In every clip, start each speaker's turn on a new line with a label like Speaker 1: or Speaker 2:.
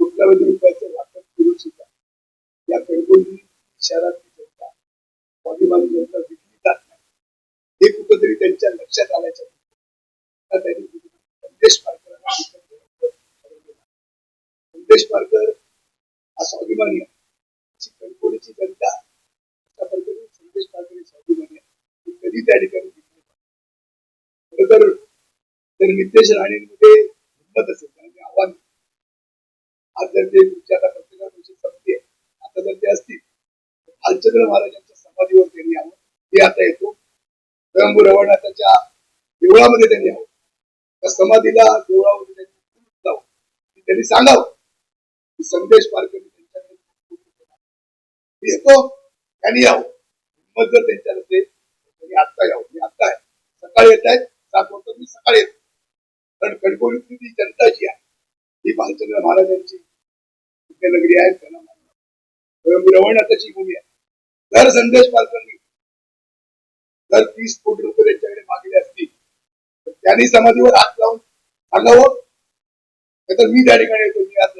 Speaker 1: कोट्यावधी रुपयाचं वाटप करून सुद्धा या शहरातली जनता स्वाभिमानी जनता विकली जात नाही हे कुठंतरी त्यांच्या लक्षात आल्याच्या त्यांनी संदेश पारकरांना संदेश पारकर हा स्वाभिमानी आहे. कणकवलीची जनता अशा पद्धतीने संदेश पारकर स्वाभिमानी कधी त्या ठिकाणी दिसले नाही. खरं तर नितेश राणेंमध्ये हिंमत असेल कारण ते आव्हान आज जर ते तुमच्या आता पत्रकार संपते आता जर ते असतील भालचंद्र महाराजांच्या समाधीवर त्यांनी यावं ते आता येतो. स्वयंभू रवणाथाच्या देवळामध्ये त्यांनी यावं. त्या समाधीला देवळामध्ये त्यांनी जावं. त्यांनी सांगावं. संदेश पारकरी त्यांच्याकडे खूप आहे. मी येतो त्यांनी यावं. हिंमत जर त्यांच्यात असेल त्यांनी आत्ता यावं. मी आत्ता आहे. सकाळी येत आहेत. सात वाजता मी सकाळी येतो. कारण कणकवलीतली जी जनता जी आहे ही भालचंद्र महाराजांची नगरी आहे. त्यांना मानणार. भूमी आहे. जर संदेश पालकांनी जर तीस कोटी रुपये त्यांच्याकडे मागले असतील तर त्यांनी समाधीवर हात लावून सांगावं. तर मी त्या ठिकाणी येतो मी आज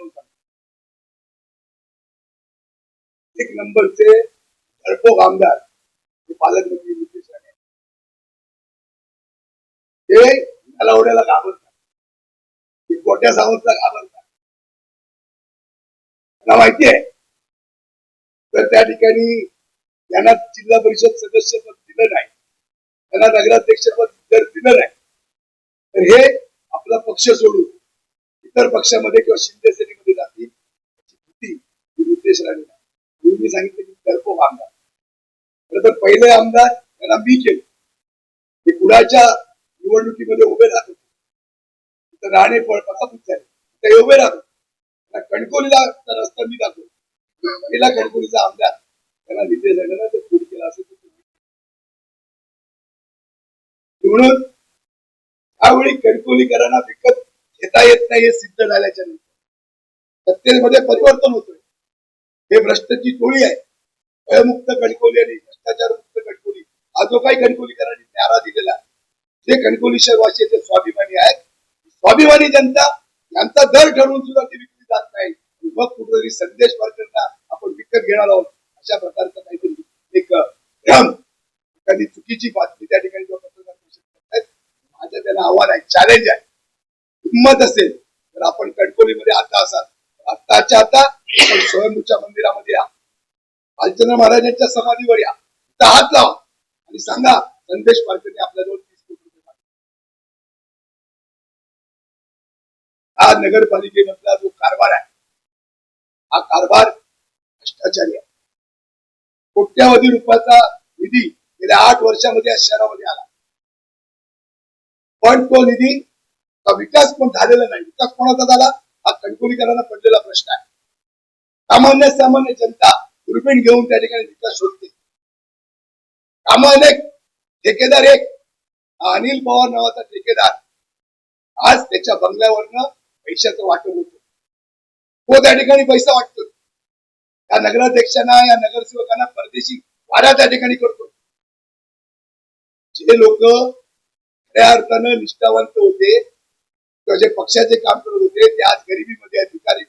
Speaker 1: एक नंबरचे धडपोक आमदार हे पालकमंत्री नितीश राणे. ते नलावड्याला घाबरतात. ते कोट्या सावंतला घाबरतात. मला माहिती आहे. तर त्या ठिकाणी यांना जिल्हा परिषद सदस्य पद दिलं नाही. त्यांना नगराध्यक्ष पद जर दिलं नाही तर हे आपला पक्ष सोडून इतर पक्षामध्ये किंवा शिंदे सेनेमध्ये जातील अशी भीती ही नितेश राणे म्हणून मी सांगितलं की करतो आमदार. खरं तर पहिले आमदार त्यांना मी केलं ते कुणाच्या निवडणुकीमध्ये उभे राहत. होते तिथं राणे पळ झाले ते उभे राहत. होते. कणकोलीला रस्ता मी दाखवतो पहिला कणकोलीचा आमदार. त्यांना तिथे राणेला ते पूर्ण केला असेल तर म्हणून त्यावेळी कणकोलीकरांना विकत घेता येत नाही हे सिद्ध झाल्याच्यानंतर. सत्तेमध्ये परिवर्तन होतोय. हे भ्रष्टची टोळी आहे. भयमुक्त कणकोली आणि भ्रष्टाचार मुक्त कणकोली. हा जो काही कणकोलीकरांनी नारा दिलेला आहे जे कणकोली शहरवासी स्वाभिमानी आहेत. स्वाभिमानी जनता यांचा दर ठरवून सुद्धा ती विकली जात नाही. मग कुठेतरी संदेश वर्करना आपण विकत घेणार आहोत अशा प्रकारचं काहीतरी एक एखादी चुकीची बातमी त्या ठिकाणी पत्रकार परिषद करतायत माझं त्याला आव्हान आहे चॅलेंज आहे. हिंमत असेल तर आपण कणकोलीमध्ये आता असाल. आताच्या आत्ताच्या आता आपण स्वयंभूच्या मंदिरामध्ये या. भालचंद्र महाराजांच्या समाधीवर या. तिथं हात लावा. आणि सांगा संदेश पारकरने आपल्याजवळ तीस कोटी रुपये हा नगरपालिकेमधला जो कारभार आहे हा कारभार भ्रष्टाचारी आहे. कोट्यावधी रुपयाचा निधी गेल्या आठ वर्षामध्ये या शहरामध्ये आला. पण तो निधी विकास पण झालेला नाही. विकास कोणाचा झाला? हा कणकोलीकरांना पडलेला प्रश्न आहे. सामान्य सामान्य जनता दुर्बीण घेऊन त्या ठिकाणी विकास शोधते. काम ठेकेदार एक अनिल पवार नावाचा ठेकेदार. आज त्याच्या बंगल्यावरनं पैशाचं वाटप होतो. तो त्या ठिकाणी पैसा वाटतो. या नगराध्यक्षांना या नगरसेवकांना परदेशी वाडा त्या ठिकाणी करतो. जे लोक खऱ्या अर्थानं निष्ठावंत होते किंवा जे पक्षाचे काम करत होते ते आज गरिबीमध्ये अधिकारी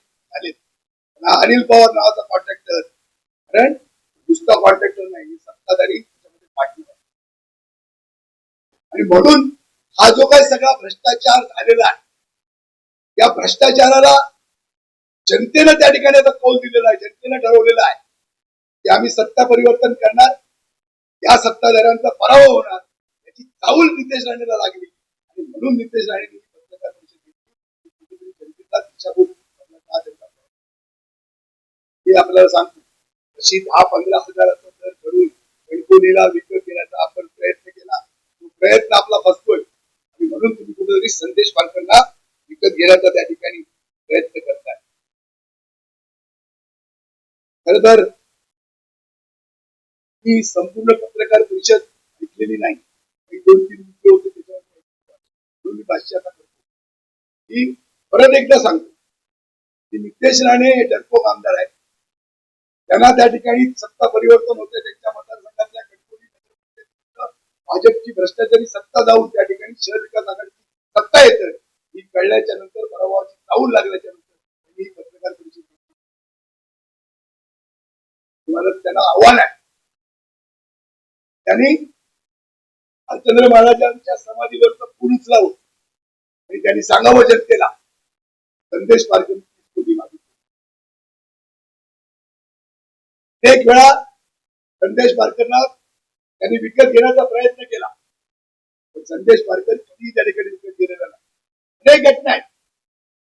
Speaker 1: अनिल पवार नावाचा कॉन्ट्रॅक्टर कारण नुसता कॉन्ट्रॅक्टर नाही सत्ताधारी त्याच्यामध्ये पार्टनर आणि म्हणून हा जो काही सगळा भ्रष्टाचार झालेला आहे या भ्रष्टाचाराला जनतेनं त्या ठिकाणी आता कौल दिलेला आहे जनतेनं ठरवलेला आहे की आम्ही सत्ता परिवर्तन करणार या सत्ताधाऱ्यांचा पराभव होणार याची चाऊल नितेश राणेला लागली. आणि म्हणून नितेश राणे पत्रकार परिषद घेतली दिशाभूल हे आपल्याला सांगतो तशी दहा पंधरा हजाराचा दर घडून गणकोलीला विकत घेण्याचा आपण प्रयत्न केला तो प्रयत्न आपला फसतोय आणि म्हणून तुम्ही कुठेतरी संदेश पालकांना विकत घेण्याचा त्या ठिकाणी प्रयत्न करताय. खर तर ही संपूर्ण पत्रकार परिषद ऐकलेली नाही. दोन तीन मुद्दे होते त्याच्यावर मी भाष्य आता करतो. ही परत एकदा सांगतो. की नितेश राणे हे डरपोक आमदार आहे त्यांना त्या ठिकाणी सत्ता परिवर्तन होते. त्यांच्या मतदारसंघातल्या कणकवली भाजपची भ्रष्टाचारी सत्ता जाऊन त्या ठिकाणी शहर विकास आघाडीची सत्ता येते. ही कळल्याच्या नंतर पराभवाची जाऊन लागल्याच्या नंतर त्यांनी पत्रकार परिषद त्यांना आव्हान आहे. त्यांनी भालचंद्र महाराजांच्या समाधीवरचं पूल उचलावं आणि त्यांनी सांगावं जनतेला संदेश मार्ग एक वेळा संदेश पारकरला त्यांनी विकत घेण्याचा प्रयत्न केला. पण संदेश पारकर कधीही त्या ठिकाणी विकत गेलेला नाही. अनेक घटना आहेत.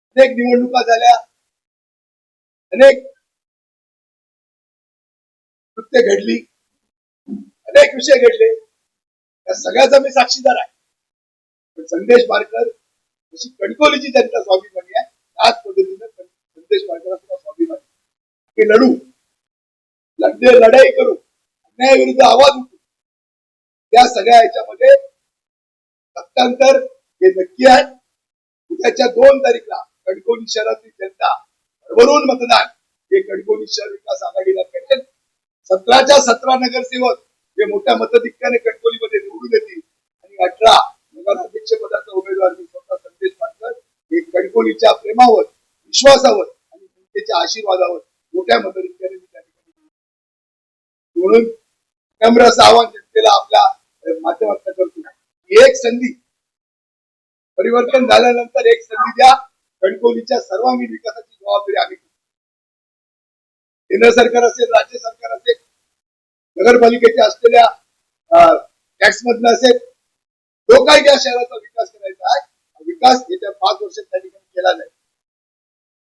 Speaker 1: अनेक निवडणुका झाल्या. अनेक कृत्य घडली. अनेक विषय घडले. त्या सगळ्याचा मी साक्षीदार आहे. पण संदेश पारकर जशी कणकोलीची त्यांचा स्वाभिमानी आहे. त्याच पद्धतीनं संदेश पारकर स्वाभिमान स्वाभिमानी आहे. हे लढू लढणे लढाई करू अन्यायाविरुद्ध आवाज उठू त्या सगळ्या याच्यामध्ये सत्तांतर हे नक्की आहे. उद्याच्या दोन तारीखला कणकोली शहरातील जनता भरभरून मतदान हे कणकोली शहर विकास आघाडीला करेल सतराच्या सतरा नगरसेवक हे मोठ्या मताधिक्याने कणकोलीमध्ये निवडून येतील. आणि अठरा नगराध्यक्ष पदाचा उमेदवार मी स्वतः संदेश पाटकर हे कणकोलीच्या प्रेमावर विश्वासावर आणि जनतेच्या आशीर्वादावर मोठ्या मताधिक्याने म्हणून नम्र असं आवाहन जनतेला आपल्या माध्यमात करतो एक संधी परिवर्तन झाल्यानंतर एक संधी द्या. कणकोलीच्या सर्वांगीण विकासाची जबाबदारी आम्ही केंद्र सरकार असेल राज्य सरकार असेल नगरपालिकेच्या असलेल्या टॅक्स मधनं असेल जो काही या शहराचा विकास करायचा आहे विकास येत्या पाच वर्षात त्या ठिकाणी केला जाईल.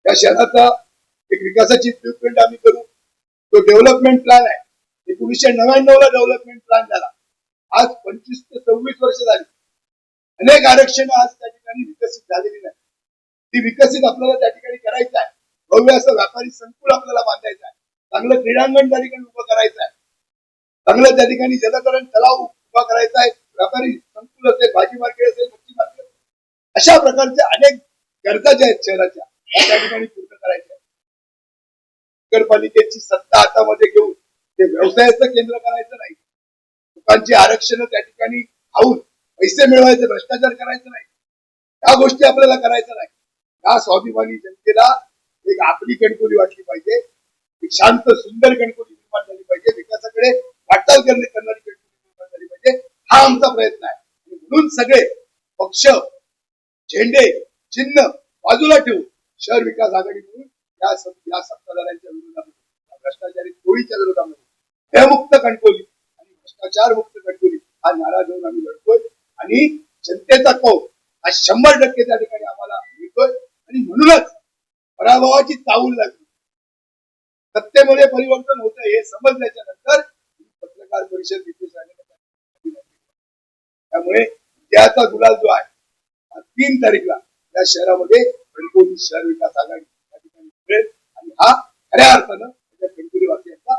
Speaker 1: त्या शहराचा एक विकासाची ब्ल्यूप्रिंट आम्ही करू. तो डेव्हलपमेंट प्लॅन आहे. एकोणीसशे नव्याण्णव ला डेव्हलपमेंट प्लॅन झाला. आज पंचवीस ते सव्वीस वर्ष झाली. अनेक आरक्षण आज त्या ठिकाणी विकसित झालेली नाही ती विकसित आपल्याला त्या ठिकाणी करायचं आहे. भव्य असं व्यापारी संकुल आपल्याला बांधायचं आहे. चांगलं क्रीडांगण त्या ठिकाणी उभं करायचं आहे. चांगलं त्या ठिकाणी जलतरण तलाव उभा करायचा आहे. व्यापारी संकुल असेल भाजी मार्केट असेल मच्छी मार्केट अशा प्रकारच्या अनेक गरजा ज्या आहेत शहराच्या त्या ठिकाणी पूर्ण करायच्या नगरपालिकेची सत्ता हातामध्ये घेऊन व्यवसायाचं केंद्र करायचं नाही. लोकांची आरक्षण त्या ठिकाणी खाऊन पैसे मिळवायचे भ्रष्टाचार करायचं नाही. या गोष्टी आपल्याला करायचं नाही. या स्वाभिमानी जनतेला एक आपली कणकोली वाटली पाहिजे एक शांत सुंदर कणकोली निर्माण झाली पाहिजे विकासाकडे वाटचाल करणे करणारी कणकोली निर्माण झाली पाहिजे हा आमचा प्रयत्न आहे. आणि म्हणून सगळे पक्ष झेंडे चिन्ह बाजूला ठेवून शहर विकास आघाडी म्हणून या सत्ताधाऱ्यांच्या विरोधामध्ये भ्रष्टाचारी टोळीच्या विरोधामध्ये भयमुक्त कणकोली आणि भ्रष्टाचार मुक्त कणकोली हा नारा घेऊन आम्ही लढतोय. आणि जनतेचा कौल हा शंभर टक्के त्या ठिकाणी आम्हाला मिळतोय. आणि म्हणूनच पराभवाची चावूल लागली. सत्तेमध्ये परिवर्तन होत हे समजल्याच्या नंतर पत्रकार परिषद त्यामुळे त्याचा गुलाल जो आहे हा तीन तारीखला या शहरामध्ये कणकोली शहर विकास आघाडी या ठिकाणी मिळेल. आणि हा खऱ्या अर्थानं कणकवली वासियांचा